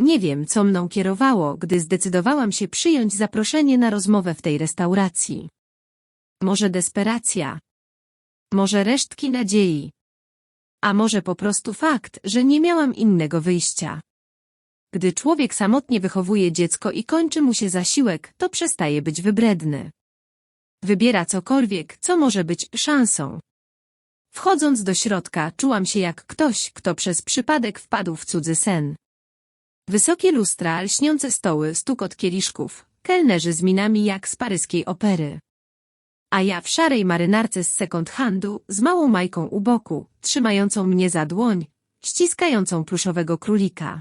Nie wiem, co mną kierowało, gdy zdecydowałam się przyjąć zaproszenie na rozmowę w tej restauracji. Może desperacja. Może resztki nadziei. A może po prostu fakt, że nie miałam innego wyjścia. Gdy człowiek samotnie wychowuje dziecko i kończy mu się zasiłek, to przestaje być wybredny. Wybiera cokolwiek, co może być szansą. Wchodząc do środka, czułam się jak ktoś, kto przez przypadek wpadł w cudzy sen. Wysokie lustra, lśniące stoły, stukot kieliszków, kelnerzy z minami jak z paryskiej opery. A ja w szarej marynarce z second handu, z małą majką u boku, trzymającą mnie za dłoń, ściskającą pluszowego królika.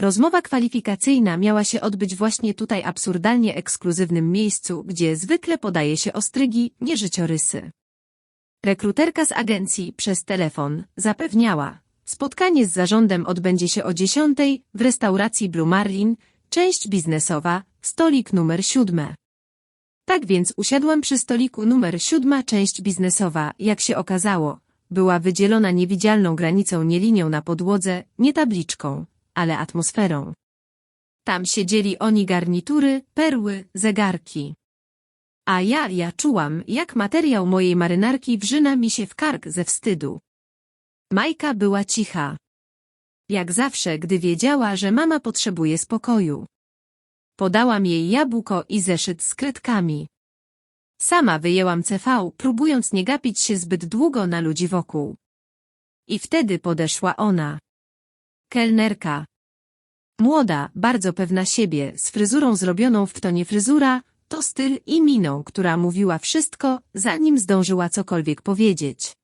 Rozmowa kwalifikacyjna miała się odbyć właśnie tutaj absurdalnie ekskluzywnym miejscu, gdzie zwykle podaje się ostrygi, nie życiorysy. Rekruterka z agencji przez telefon zapewniała, spotkanie z zarządem odbędzie się o 10 w restauracji Blue Marlin, część biznesowa, stolik numer 7. Tak więc usiadłam przy stoliku numer 7, część biznesowa, jak się okazało, była wydzielona niewidzialną granicą nie linią na podłodze, nie tabliczką, ale atmosferą. Tam siedzieli oni garnitury, perły, zegarki. A ja, ja czułam, jak materiał mojej marynarki wrzyna mi się w kark ze wstydu. Majka była cicha. Jak zawsze, gdy wiedziała, że mama potrzebuje spokoju. Podałam jej jabłko i zeszyt z kredkami. Sama wyjęłam CV, próbując nie gapić się zbyt długo na ludzi wokół. I wtedy podeszła ona. Kelnerka. Młoda, bardzo pewna siebie, z fryzurą zrobioną w tonie fryzura, to styl i miną, która mówiła wszystko, zanim zdążyła cokolwiek powiedzieć.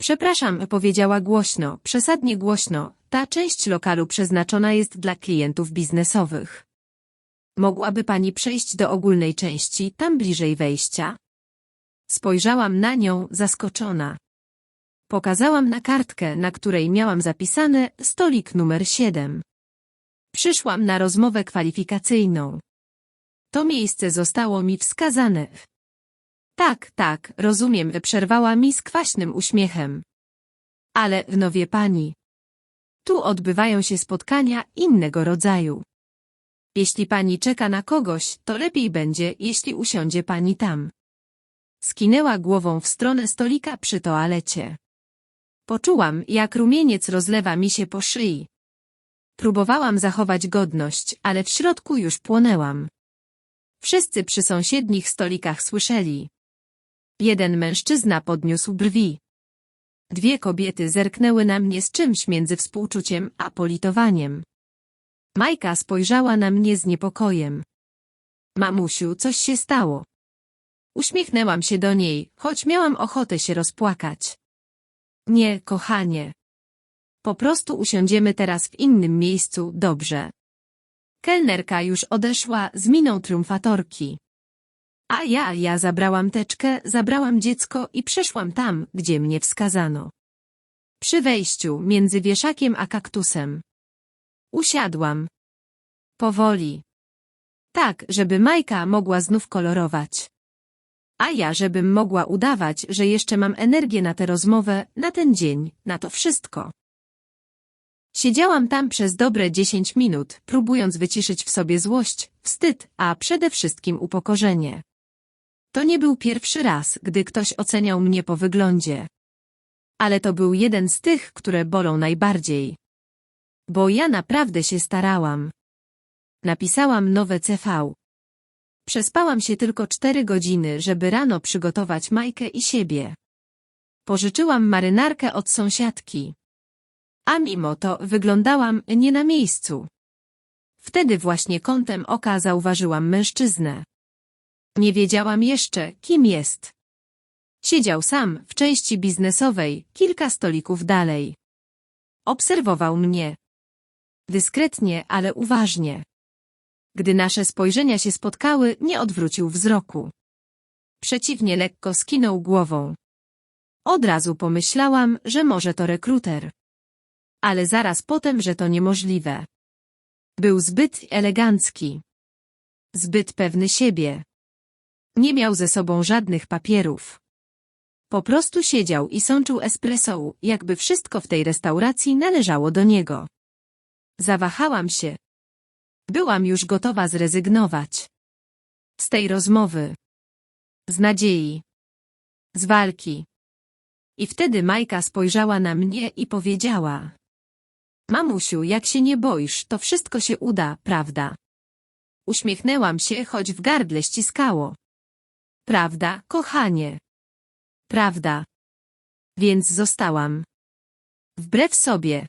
Przepraszam, powiedziała głośno, przesadnie głośno, ta część lokalu przeznaczona jest dla klientów biznesowych. Mogłaby pani przejść do ogólnej części, tam bliżej wejścia? Spojrzałam na nią, zaskoczona. Pokazałam na kartkę, na której miałam zapisane stolik numer 7. Przyszłam na rozmowę kwalifikacyjną. To miejsce zostało mi wskazane. Tak, tak, rozumiem, przerwała mi z kwaśnym uśmiechem. Ale, no wie pani. Tu odbywają się spotkania innego rodzaju. Jeśli pani czeka na kogoś, to lepiej będzie, jeśli usiądzie pani tam. Skinęła głową w stronę stolika przy toalecie. Poczułam, jak rumieniec rozlewa mi się po szyi. Próbowałam zachować godność, ale w środku już płonęłam. Wszyscy przy sąsiednich stolikach słyszeli. Jeden mężczyzna podniósł brwi. Dwie kobiety zerknęły na mnie z czymś między współczuciem a politowaniem. Majka spojrzała na mnie z niepokojem. Mamusiu, coś się stało. Uśmiechnęłam się do niej, choć miałam ochotę się rozpłakać. Nie, kochanie. Po prostu usiądziemy teraz w innym miejscu, dobrze. Kelnerka już odeszła z miną triumfatorki. A ja, ja zabrałam teczkę, zabrałam dziecko i przeszłam tam, gdzie mnie wskazano. Przy wejściu, między wieszakiem a kaktusem. Usiadłam. Powoli. Tak, żeby Majka mogła znów kolorować. A ja, żebym mogła udawać, że jeszcze mam energię na tę rozmowę, na ten dzień, na to wszystko. Siedziałam tam przez dobre dziesięć minut, próbując wyciszyć w sobie złość, wstyd, a przede wszystkim upokorzenie. To nie był pierwszy raz, gdy ktoś oceniał mnie po wyglądzie. Ale to był jeden z tych, które bolą najbardziej. Bo ja naprawdę się starałam. Napisałam nowe CV. Przespałam się tylko cztery godziny, żeby rano przygotować Majkę i siebie. Pożyczyłam marynarkę od sąsiadki. A mimo to wyglądałam nie na miejscu. Wtedy właśnie kątem oka zauważyłam mężczyznę. Nie wiedziałam jeszcze, kim jest. Siedział sam w części biznesowej, kilka stolików dalej. Obserwował mnie. Dyskretnie, ale uważnie. Gdy nasze spojrzenia się spotkały, nie odwrócił wzroku. Przeciwnie lekko skinął głową. Od razu pomyślałam, że może to rekruter. Ale zaraz potem, że to niemożliwe. Był zbyt elegancki. Zbyt pewny siebie. Nie miał ze sobą żadnych papierów. Po prostu siedział i sączył espresso, jakby wszystko w tej restauracji należało do niego. Zawahałam się. Byłam już gotowa zrezygnować. Z tej rozmowy. Z nadziei. Z walki. I wtedy Majka spojrzała na mnie i powiedziała. Mamusiu, jak się nie boisz, to wszystko się uda, prawda? Uśmiechnęłam się, choć w gardle ściskało. Prawda, kochanie? Prawda. Więc zostałam. Wbrew sobie.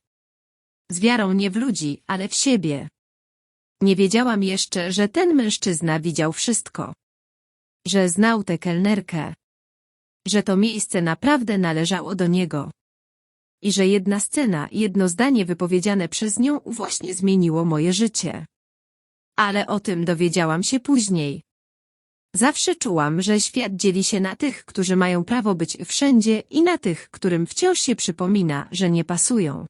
Z wiarą nie w ludzi, ale w siebie. Nie wiedziałam jeszcze, że ten mężczyzna widział wszystko. Że znał tę kelnerkę. Że to miejsce naprawdę należało do niego. I że jedna scena, jedno zdanie wypowiedziane przez nią właśnie zmieniło moje życie. Ale o tym dowiedziałam się później. Zawsze czułam, że świat dzieli się na tych, którzy mają prawo być wszędzie i na tych, którym wciąż się przypomina, że nie pasują.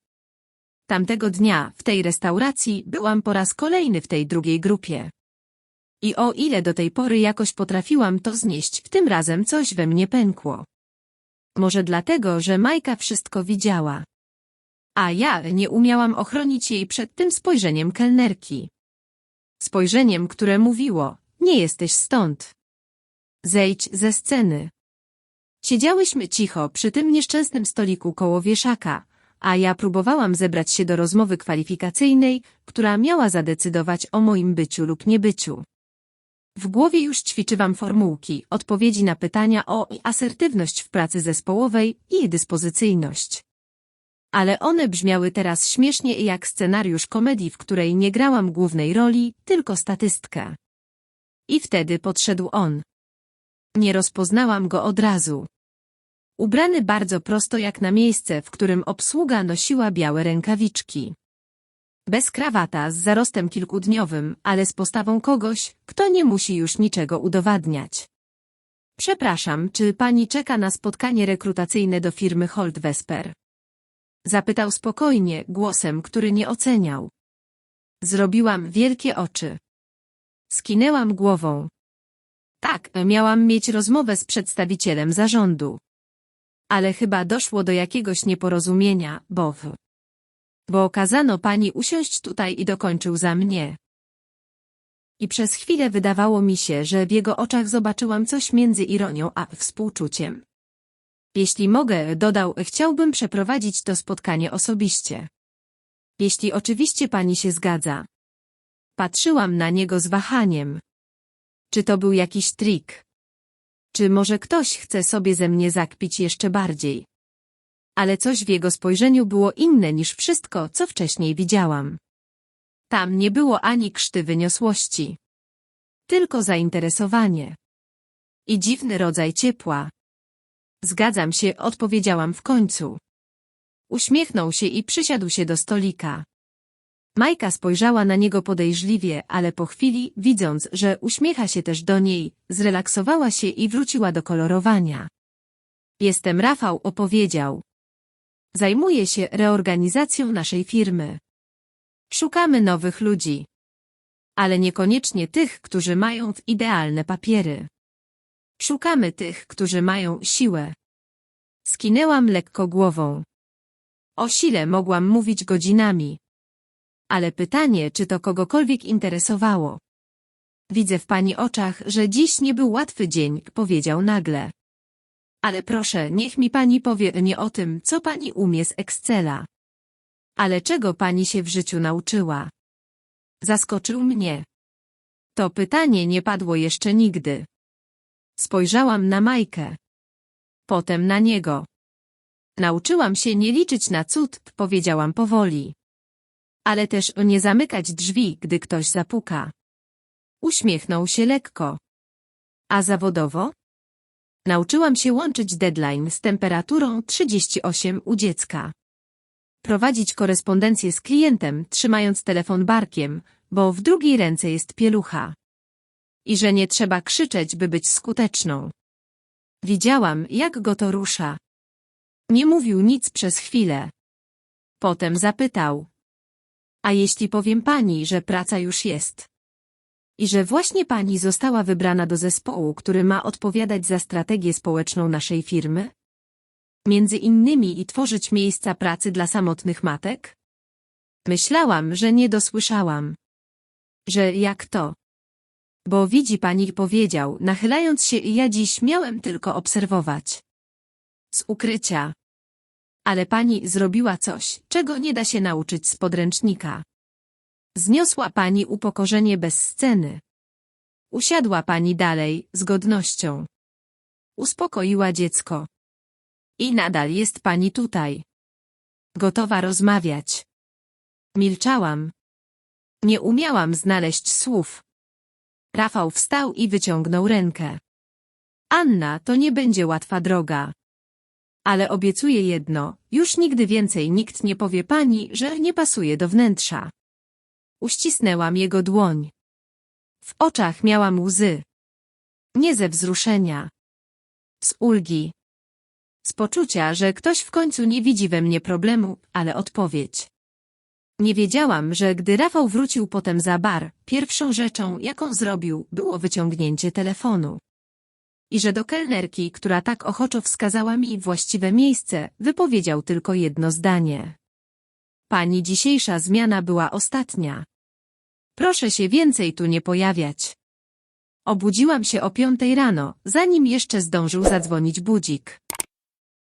Tamtego dnia, w tej restauracji, byłam po raz kolejny w tej drugiej grupie. I o ile do tej pory jakoś potrafiłam to znieść, tym razem coś we mnie pękło. Może dlatego, że Majka wszystko widziała. A ja nie umiałam ochronić jej przed tym spojrzeniem kelnerki. Spojrzeniem, które mówiło, nie jesteś stąd. Zejdź ze sceny. Siedziałyśmy cicho przy tym nieszczęsnym stoliku koło wieszaka, a ja próbowałam zebrać się do rozmowy kwalifikacyjnej, która miała zadecydować o moim byciu lub niebyciu. W głowie już ćwiczyłam formułki, odpowiedzi na pytania o asertywność w pracy zespołowej i dyspozycyjność. Ale one brzmiały teraz śmiesznie jak scenariusz komedii, w której nie grałam głównej roli, tylko statystkę. I wtedy podszedł on. Nie rozpoznałam go od razu. Ubrany bardzo prosto jak na miejsce, w którym obsługa nosiła białe rękawiczki. Bez krawata, z zarostem kilkudniowym, ale z postawą kogoś, kto nie musi już niczego udowadniać. Przepraszam, czy pani czeka na spotkanie rekrutacyjne do firmy Holt Vesper? Zapytał spokojnie, głosem, który nie oceniał. Zrobiłam wielkie oczy. Skinęłam głową. Tak, miałam mieć rozmowę z przedstawicielem zarządu. Ale chyba doszło do jakiegoś nieporozumienia, bo w... Bo kazano pani usiąść tutaj i dokończył za mnie. I przez chwilę wydawało mi się, że w jego oczach zobaczyłam coś między ironią a współczuciem. Jeśli mogę, dodał, chciałbym przeprowadzić to spotkanie osobiście. Jeśli oczywiście pani się zgadza. Patrzyłam na niego z wahaniem. Czy to był jakiś trik? Czy może ktoś chce sobie ze mnie zakpić jeszcze bardziej? Ale coś w jego spojrzeniu było inne niż wszystko, co wcześniej widziałam. Tam nie było ani krzty wyniosłości. Tylko zainteresowanie. I dziwny rodzaj ciepła. Zgadzam się, odpowiedziałam w końcu. Uśmiechnął się i przysiadł się do stolika. Majka spojrzała na niego podejrzliwie, ale po chwili, widząc, że uśmiecha się też do niej, zrelaksowała się i wróciła do kolorowania. Jestem Rafał, opowiedział. Zajmuję się reorganizacją naszej firmy. Szukamy nowych ludzi. Ale niekoniecznie tych, którzy mają idealne papiery. Szukamy tych, którzy mają siłę. Skinęłam lekko głową. O sile mogłam mówić godzinami. Ale pytanie, czy to kogokolwiek interesowało. Widzę w pani oczach, że dziś nie był łatwy dzień, powiedział nagle. Ale proszę, niech mi pani powie nie o tym, co pani umie z Excela. Ale czego pani się w życiu nauczyła? Zaskoczył mnie. To pytanie nie padło jeszcze nigdy. Spojrzałam na Majkę. Potem na niego. Nauczyłam się nie liczyć na cud, powiedziałam powoli. Ale też nie zamykać drzwi, gdy ktoś zapuka. Uśmiechnął się lekko. A zawodowo? Nauczyłam się łączyć deadline z temperaturą 38 u dziecka. Prowadzić korespondencję z klientem, trzymając telefon barkiem, bo w drugiej ręce jest pielucha. I że nie trzeba krzyczeć, by być skuteczną. Widziałam, jak go to rusza. Nie mówił nic przez chwilę. Potem zapytał. A jeśli powiem pani, że praca już jest? I że właśnie pani została wybrana do zespołu, który ma odpowiadać za strategię społeczną naszej firmy? Między innymi i tworzyć miejsca pracy dla samotnych matek? Myślałam, że nie dosłyszałam. Że jak to? Bo widzi pani powiedział, nachylając się i ja dziś miałem tylko obserwować. Z ukrycia. Ale pani zrobiła coś, czego nie da się nauczyć z podręcznika. Zniosła pani upokorzenie bez sceny. Usiadła pani dalej, z godnością. Uspokoiła dziecko. I nadal jest pani tutaj. Gotowa rozmawiać. Milczałam. Nie umiałam znaleźć słów. Rafał wstał i wyciągnął rękę. Anna, to nie będzie łatwa droga. Ale obiecuję jedno, już nigdy więcej nikt nie powie pani, że nie pasuje do wnętrza. Uścisnęłam jego dłoń. W oczach miałam łzy. Nie ze wzruszenia. Z ulgi. Z poczucia, że ktoś w końcu nie widzi we mnie problemu, ale odpowiedź. Nie wiedziałam, że gdy Rafał wrócił potem za bar, pierwszą rzeczą, jaką zrobił, było wyciągnięcie telefonu. I że do kelnerki, która tak ochoczo wskazała mi właściwe miejsce, wypowiedział tylko jedno zdanie. Pani dzisiejsza zmiana była ostatnia. Proszę się więcej tu nie pojawiać. Obudziłam się o piątej rano, zanim jeszcze zdążył zadzwonić budzik.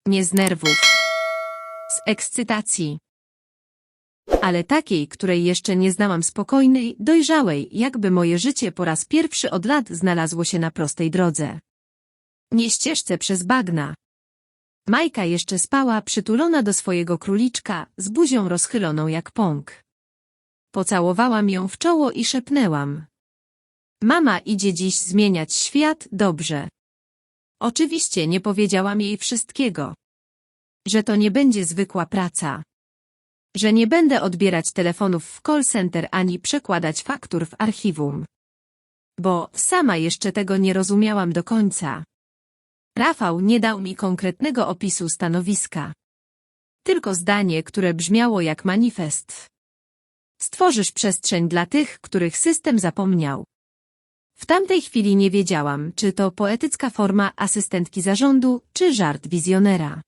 Nie z nerwów. Z ekscytacji. Ale takiej, której jeszcze nie znałam spokojnej, dojrzałej, jakby moje życie po raz pierwszy od lat znalazło się na prostej drodze. Nie ścieżce przez bagna. Majka jeszcze spała przytulona do swojego króliczka, z buzią rozchyloną jak pąk. Pocałowałam ją w czoło i szepnęłam. Mama idzie dziś zmieniać świat dobrze. Oczywiście nie powiedziałam jej wszystkiego. Że to nie będzie zwykła praca. Że nie będę odbierać telefonów w call center ani przekładać faktur w archiwum. Bo sama jeszcze tego nie rozumiałam do końca. Rafał nie dał mi konkretnego opisu stanowiska. Tylko zdanie, które brzmiało jak manifest. Stworzysz przestrzeń dla tych, których system zapomniał. W tamtej chwili nie wiedziałam, czy to poetycka forma asystentki zarządu, czy żart wizjonera.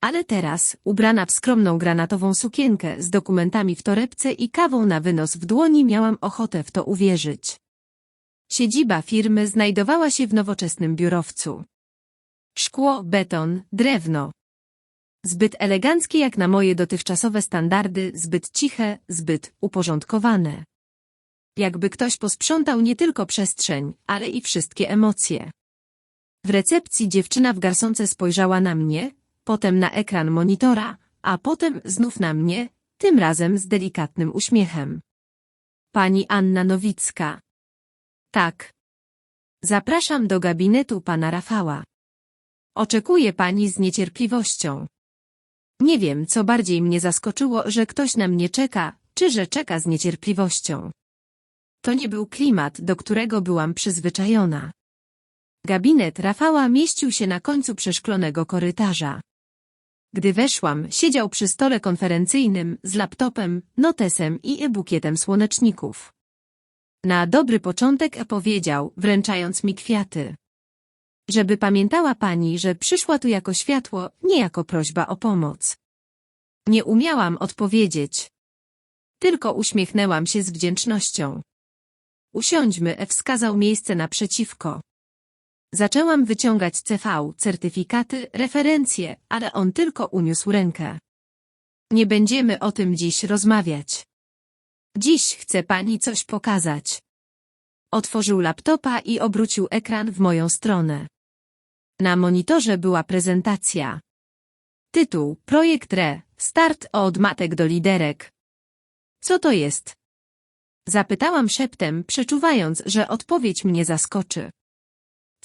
Ale teraz, ubrana w skromną granatową sukienkę z dokumentami w torebce i kawą na wynos w dłoni miałam ochotę w to uwierzyć. Siedziba firmy znajdowała się w nowoczesnym biurowcu. Szkło, beton, drewno. Zbyt eleganckie jak na moje dotychczasowe standardy, zbyt ciche, zbyt uporządkowane. Jakby ktoś posprzątał nie tylko przestrzeń, ale i wszystkie emocje. W recepcji dziewczyna w garsonce spojrzała na mnie, potem na ekran monitora, a potem znów na mnie, tym razem z delikatnym uśmiechem. Pani Anna Nowicka. Tak. Zapraszam do gabinetu pana Rafała. Oczekuje pani z niecierpliwością. Nie wiem, co bardziej mnie zaskoczyło, że ktoś na mnie czeka, czy że czeka z niecierpliwością. To nie był klimat, do którego byłam przyzwyczajona. Gabinet Rafała mieścił się na końcu przeszklonego korytarza. Gdy weszłam, siedział przy stole konferencyjnym z laptopem, notesem i e-bukietem słoneczników. Na dobry początek powiedział, wręczając mi kwiaty. Żeby pamiętała pani, że przyszła tu jako światło, nie jako prośba o pomoc. Nie umiałam odpowiedzieć. Tylko uśmiechnęłam się z wdzięcznością. Usiądźmy, wskazał miejsce naprzeciwko. Zaczęłam wyciągać CV, certyfikaty, referencje, ale on tylko uniósł rękę. Nie będziemy o tym dziś rozmawiać. Dziś chce pani coś pokazać. Otworzył laptopa i obrócił ekran w moją stronę. Na monitorze była prezentacja. Tytuł Projekt RE Start od matek do liderek. Co to jest? Zapytałam szeptem, przeczuwając, że odpowiedź mnie zaskoczy.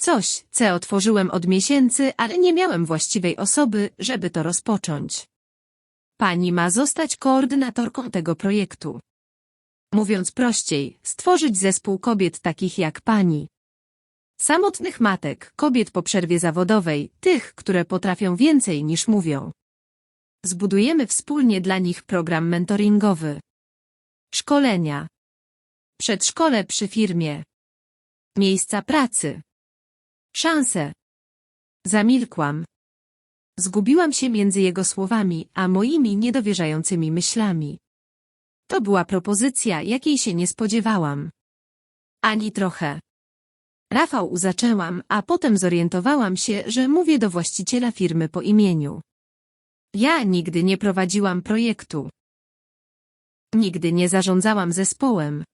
Coś, co otworzyłem od miesięcy, ale nie miałem właściwej osoby, żeby to rozpocząć. Pani ma zostać koordynatorką tego projektu. Mówiąc prościej, stworzyć zespół kobiet takich jak pani. Samotnych matek, kobiet po przerwie zawodowej, tych, które potrafią więcej niż mówią. Zbudujemy wspólnie dla nich program mentoringowy. Szkolenia. Przedszkole przy firmie. Miejsca pracy. Szanse. Zamilkłam. Zgubiłam się między jego słowami, a moimi niedowierzającymi myślami. To była propozycja, jakiej się nie spodziewałam. Ani trochę. Rafał zaczęłam, a potem zorientowałam się, że mówię do właściciela firmy po imieniu. Ja nigdy nie prowadziłam projektu. Nigdy nie zarządzałam zespołem.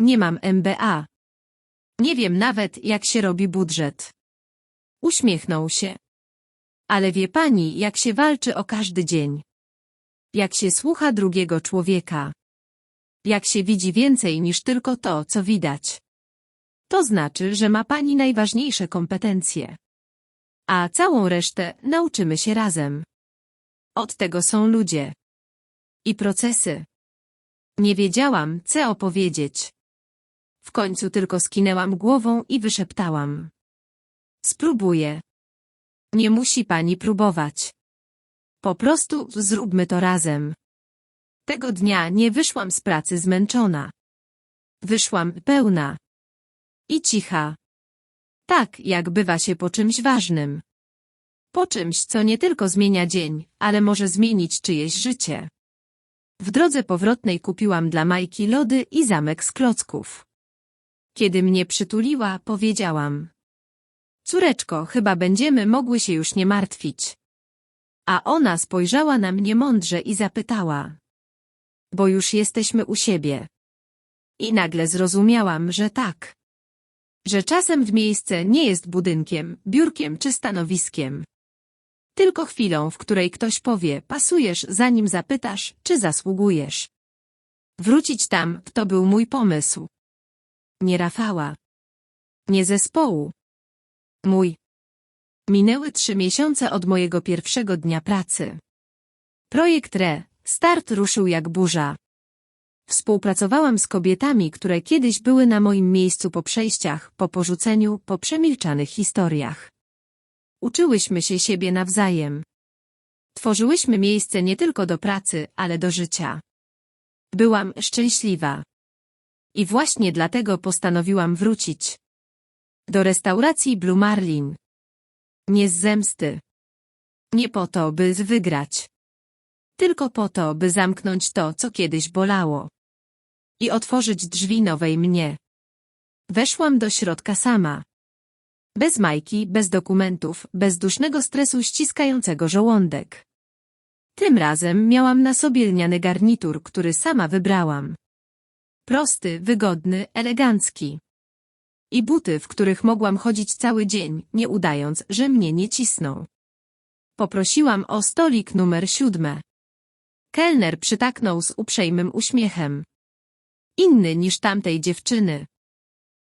Nie mam MBA. Nie wiem nawet, jak się robi budżet. Uśmiechnął się. Ale wie pani, jak się walczy o każdy dzień. Jak się słucha drugiego człowieka. Jak się widzi więcej niż tylko to, co widać. To znaczy, że ma pani najważniejsze kompetencje. A całą resztę nauczymy się razem. Od tego są ludzie. I procesy. Nie wiedziałam, co opowiedzieć. W końcu tylko skinęłam głową i wyszeptałam. Spróbuję. Nie musi pani próbować. Po prostu zróbmy to razem. Tego dnia nie wyszłam z pracy zmęczona. Wyszłam pełna. I cicha. Tak, jak bywa się po czymś ważnym. Po czymś, co nie tylko zmienia dzień, ale może zmienić czyjeś życie. W drodze powrotnej kupiłam dla Majki lody i zamek z klocków. Kiedy mnie przytuliła, powiedziałam. Córeczko, chyba będziemy mogły się już nie martwić. A ona spojrzała na mnie mądrze i zapytała. Bo już jesteśmy u siebie. I nagle zrozumiałam, że tak. Że czasem w miejsce nie jest budynkiem, biurkiem czy stanowiskiem. Tylko chwilą, w której ktoś powie, pasujesz, zanim zapytasz, czy zasługujesz. Wrócić tam, to był mój pomysł. Nie Rafała. Nie zespołu. Mój. Minęły trzy miesiące od mojego pierwszego dnia pracy. Projekt RE, start ruszył jak burza. Współpracowałam z kobietami, które kiedyś były na moim miejscu po przejściach, po porzuceniu, po przemilczanych historiach. Uczyłyśmy się siebie nawzajem. Tworzyłyśmy miejsce nie tylko do pracy, ale do życia. Byłam szczęśliwa. I właśnie dlatego postanowiłam wrócić. Do restauracji Blue Marlin. Nie z zemsty. Nie po to, by wygrać. Tylko po to, by zamknąć to, co kiedyś bolało. I otworzyć drzwi nowej mnie. Weszłam do środka sama. Bez majki, bez dokumentów, bez dusznego stresu ściskającego żołądek. Tym razem miałam na sobie lniany garnitur, który sama wybrałam. Prosty, wygodny, elegancki. I buty, w których mogłam chodzić cały dzień, nie udając, że mnie nie cisną. Poprosiłam o stolik numer siódme. Kelner przytaknął z uprzejmym uśmiechem. Inny niż tamtej dziewczyny.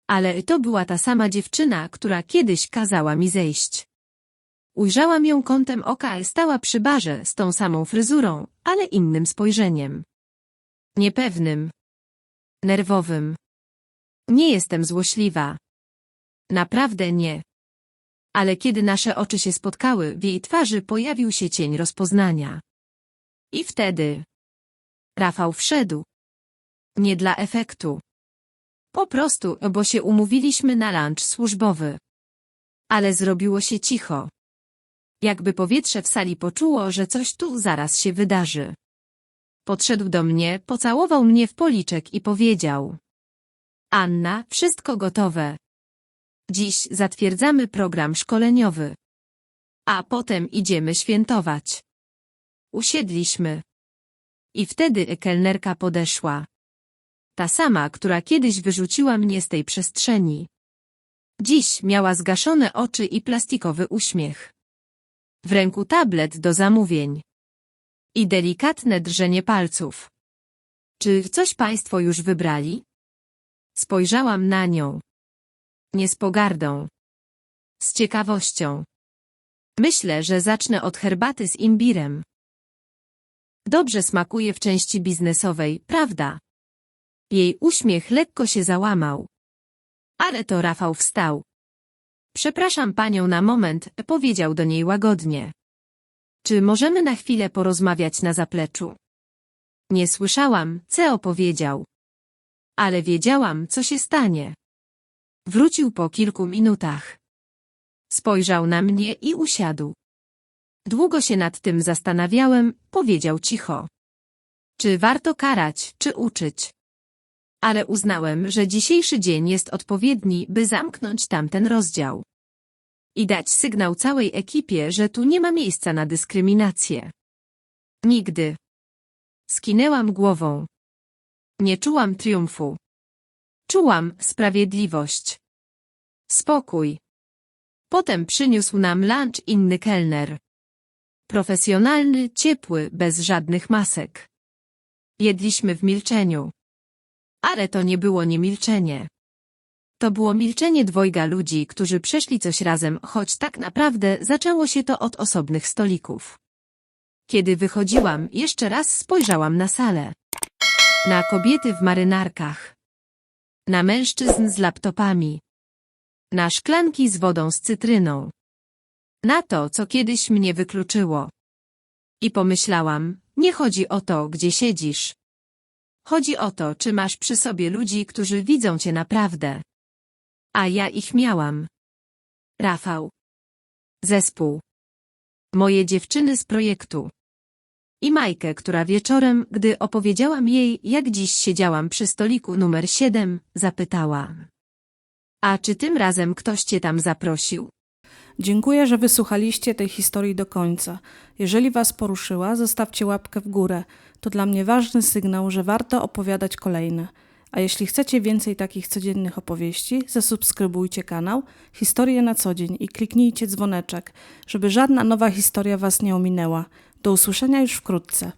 Ale to była ta sama dziewczyna, która kiedyś kazała mi zejść. Ujrzałam ją kątem oka, stała przy barze z tą samą fryzurą, ale innym spojrzeniem. Niepewnym. Nerwowym. Nie jestem złośliwa. Naprawdę nie. Ale kiedy nasze oczy się spotkały, w jej twarzy pojawił się cień rozpoznania. I wtedy... Rafał wszedł. Nie dla efektu. Po prostu, bo się umówiliśmy na lunch służbowy. Ale zrobiło się cicho. Jakby powietrze w sali poczuło, że coś tu zaraz się wydarzy. Podszedł do mnie, pocałował mnie w policzek i powiedział. Anna, wszystko gotowe. Dziś zatwierdzamy program szkoleniowy. A potem idziemy świętować. Usiedliśmy. I wtedy kelnerka podeszła. Ta sama, która kiedyś wyrzuciła mnie z tej przestrzeni. Dziś miała zgaszone oczy i plastikowy uśmiech. W ręku tablet do zamówień. I delikatne drżenie palców. Czy coś Państwo już wybrali? Spojrzałam na nią. Nie z pogardą. Z ciekawością. Myślę, że zacznę od herbaty z imbirem. Dobrze smakuje w części biznesowej, prawda? Jej uśmiech lekko się załamał. Ale to Rafał wstał. Przepraszam panią na moment, powiedział do niej łagodnie. Czy możemy na chwilę porozmawiać na zapleczu? Nie słyszałam, co opowiedział. Ale wiedziałam, co się stanie. Wrócił po kilku minutach. Spojrzał na mnie i usiadł. Długo się nad tym zastanawiałem, powiedział cicho. Czy warto karać, czy uczyć? Ale uznałem, że dzisiejszy dzień jest odpowiedni, by zamknąć tamten rozdział. I dać sygnał całej ekipie, że tu nie ma miejsca na dyskryminację. Nigdy. Skinęłam głową. Nie czułam triumfu. Czułam sprawiedliwość. Spokój. Potem przyniósł nam lunch inny kelner. Profesjonalny, ciepły, bez żadnych masek. Jedliśmy w milczeniu. Ale to nie było nie milczenie. To było milczenie dwojga ludzi, którzy przeszli coś razem, choć tak naprawdę zaczęło się to od osobnych stolików. Kiedy wychodziłam, jeszcze raz spojrzałam na salę. Na kobiety w marynarkach. Na mężczyzn z laptopami. Na szklanki z wodą z cytryną. Na to, co kiedyś mnie wykluczyło. I pomyślałam, nie chodzi o to, gdzie siedzisz. Chodzi o to, czy masz przy sobie ludzi, którzy widzą cię naprawdę. A ja ich miałam. Rafał. Zespół. Moje dziewczyny z projektu. I Majkę, która wieczorem, gdy opowiedziałam jej, jak dziś siedziałam przy stoliku numer 7, zapytała. A czy tym razem ktoś cię tam zaprosił? Dziękuję, że wysłuchaliście tej historii do końca. Jeżeli Was poruszyła, zostawcie łapkę w górę. To dla mnie ważny sygnał, że warto opowiadać kolejne. A jeśli chcecie więcej takich codziennych opowieści, zasubskrybujcie kanał Historie na co dzień i kliknijcie dzwoneczek, żeby żadna nowa historia Was nie ominęła. Do usłyszenia już wkrótce.